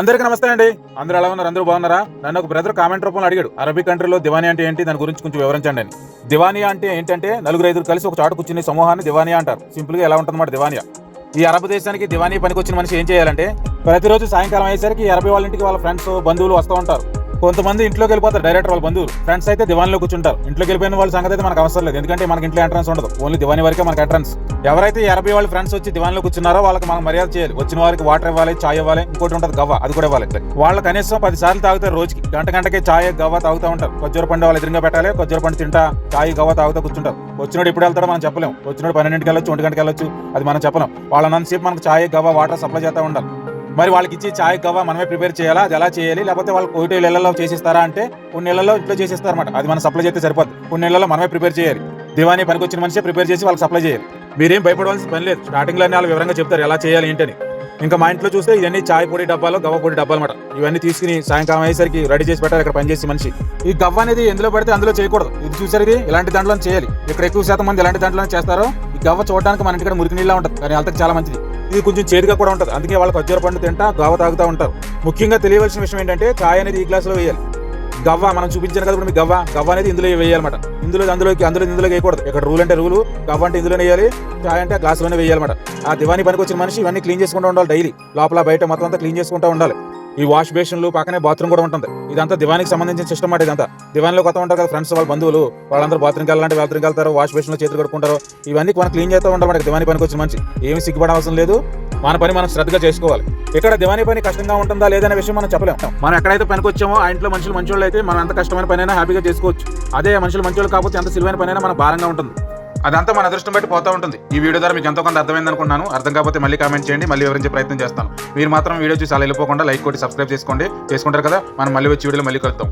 అందరికీ నమస్తే అండి. అందరూ ఎలా ఉన్నారు? అందరూ బాగున్నారా? నన్ను ఒక బ్రదర్ కామెంట్ రూపంలో అడిగాడు. అరబీ కంట్రీలో దివానీ అంటే ఏంటి? దాని గురించి కొంచెం వివరించండి అని. దివానియా అంటే ఏంటంటే నలుగురు ఐదుగురు కలిసి ఒక చాటు కూర్చుని సమూహాన్ని దివానియా అంటారు. సింపుల్గా ఎలా ఉంటుందన్నమాట దివానియా ఈ అరబ్ దేశానికి దివానీ పనికి వచ్చిన మనిషి ఏం చేయాలంటే ప్రతిరోజు సాయంకాలం అయ్యేసరికి అరబీ వాళ్ళ ఇంటికి వాళ్ళ ఫ్రెండ్స్ బంధువులు వస్తూ ఉంటారు. కొంతమంది ఇంట్లోకి వెళ్ళిపోతారు. డైరెక్ట్ వాళ్ళ బంధువులు. ఫ్రెండ్స్ అయితే దివాన్లో కూర్చుంటారు. ఇంట్లోకి వెళ్ళిపోయిన వాళ్ళ సంగతి అయితే మనకు అవసరం లేదు. ఎందుకంటే మనకి ఇంట్లో ఎంట్రన్స్ ఉండదు. ఓన్లీ దివాని వరకే మనకి ఎంట్రన్స్ ఎవరైతే ఎనభై వాళ్ళ ఫ్రెండ్స్ వచ్చి దివాన్లో కూర్చున్నారో వాళ్ళకి మనం మర్యాద చేయాలి. వచ్చిన వారికి వాటర్ ఇవ్వాలి చాయ్ ఇవ్వాలి ఇంకోటి ఉంటుంది గవ్వ. అది కూడా ఇవ్వాలి. వాళ్ళు కనీసం పది సార్లు తాగుతారు రోజుకి గంట గంటకి చాయ్ గవ్వ తాగుతూ ఉంటారు. కొజ్జూర పండు వాళ్ళు ఎదురుగా పెట్టాలి. కొజ్జూర పండు తింటా చాయ్ గవ్వ తాగుతూ కూర్చుంటారు. వచ్చినోడు ఇప్పుడు వెళ్తాడో మనం చెప్పలేం. వచ్చినోడు పన్నెండింటికి వెళ్ళొచ్చు ఒంటి గంటకి వెళ్ళొచ్చు అది మనం చెప్పలేం. వాళ్ళనంతసేపు మనకు చాయ్ గవ్వ వాటర్ సప్లై చేస్తూ ఉండాలి. మరి వాళ్ళకి ఇచ్చి చాయ్ గవ్వ మనమే ప్రిపేర్ చేయాలా? అది ఎలా చేయాలి? లేకపోతే వాళ్ళు ఒకటి నెలల్లో చేసిస్తారా అంటే కొన్ని నెలల్లో ఇంట్లో చేసిస్తారన్నమాట. అది మనం సప్లై చేస్తే సరిపోదు కొన్ని నెలల్లో మనమే ప్రిపేర్ చేయాలి. దివాణి పనికి వచ్చిన మనిషి ప్రిపేర్ చేసి వాళ్ళకి సప్లై చేయాలి. మీరేం భయపడవలసిన పని లేదు. స్టార్టింగ్లో వాళ్ళు వివరంగా చెప్తారు ఎలా చేయాలి ఏంటని. ఇంకా మా ఇంట్లో చూస్తే ఇవన్నీ చాయ్ పొడి డబ్బాలు గవ్వ పొడి డబ్బాలు అనమాట ఇవన్నీ తీసుకుని సాయంకాలం అయ్యేసరికి రెడీ చేసి పెట్టాలి ఇక్కడ పనిచేసి మనిషి. ఈ గవ్వ అనేది ఎందులో పడితే అందులో చేయకూడదు. ఇది చూసారు ఇది? ఇలాంటి దాంట్లో చేయాలి. ఇక్కడ ఎక్కువ శాతం మంది ఇలాంటి దాంట్లో చేస్తారు ఈ గవ్వ చూడడానికి మన ఇంటికి మురికి నీళ్ళ ఉంటుంది. కానీ హెల్త్కి చాలా మంచిది. ఇది కొంచెం చేదుగా కూడా ఉంటుంది. అందుకే వాళ్ళకి ఖర్జూర పండు తింటా గవ్వ తాగుతూ ఉంటారు. ముఖ్యంగా తెలియవలసిన విషయం ఏంటంటే చాయ్ అనేది ఈ గ్లాసులో వేయాలి. గవ్వ మనం చూపించాను కదా ఇప్పుడు మీ గవ్వ. గవ్వ అనేది ఇందులో వేయాలన్నమాట. ఇందులో అందులోకి అందులో ఇందులో వేయకూడదు. ఇక్కడ రూల్ అంటే రూలు గవ్వ అంటే ఇందులోనే వేయాలి చాయ్ అంటే గ్లాసులోనే వేయాలన్నమాట. ఆ దివాణి పనికి వచ్చిన మనిషి ఇవన్నీ క్లీన్ చేసుకుంటూ ఉండాలి డైలీ. లోపల బయట మొత్తం అంతా క్లీన్ చేసుకుంటూ ఉండాలి. ఈ వాష్ బేషన్లు పక్కనే బాత్రూమ్ కూడా ఉంటుంది. ఇదంతా దివానికి సంబంధించిన సిస్టమ్ మాట ఇదంతా. దివాన్లో కొత్త ఉంటారు కదా ఫ్రెండ్స్ వాళ్ళ బంధువులు. వాళ్ళందరూ బాత్రూమ్కి వెళ్ళాలంటే బాత్రూమ్కి వెళ్తారు వాష్ బేషన్లో చేతులు కడుక్కుంటారు. ఇవన్నీ మనం క్లీన్ చేస్తూ ఉంటాం మనకి దివానీ పనికి వచ్చిన మంచి ఏమి సిగ్గుపడ అవసరం లేదు. మన పని మనం శ్రద్ధగా చేసుకోవాలి. ఇక్కడ దివానీ పని కష్టంగా ఉంటుందా లేదనే విషయం మనం చెప్పలేము మనం ఎక్కడైతే పనికి వచ్చామో ఆ ఇంట్లో మనుషులు మంచోళ్ళు అయితే మనం ఎంత కష్టమైన పనైనా హ్యాపీగా చేసుకోవచ్చు. అదే మనుషులు మంచోళ్ళు కాకపోతే ఎంత సులువైన పనైనా మనకు భారంగా ఉంటుంది. అదంతా మన అదృష్టం బట్టి పోతూ ఉంటుంది. ఈ వీడియో ద్వారా మీకు ఎంతో కొంత అర్థమైంది అనుకున్నాను అర్థం కాకపోతే మళ్ళీ కామెంట్ చేయండి మళ్ళీ వివరించే ప్రయత్నం చేస్తాను. మీరు మాత్రం వీడియో చూసి అలా వెళ్ళిపోకుండా లైక్ కొట్టి సబ్స్క్రైబ్ చేసుకోండి. చేసుకుంటారు కదా? మనం మళ్ళీ వచ్చి వీడియోలో మళ్ళీ కలుద్దాం.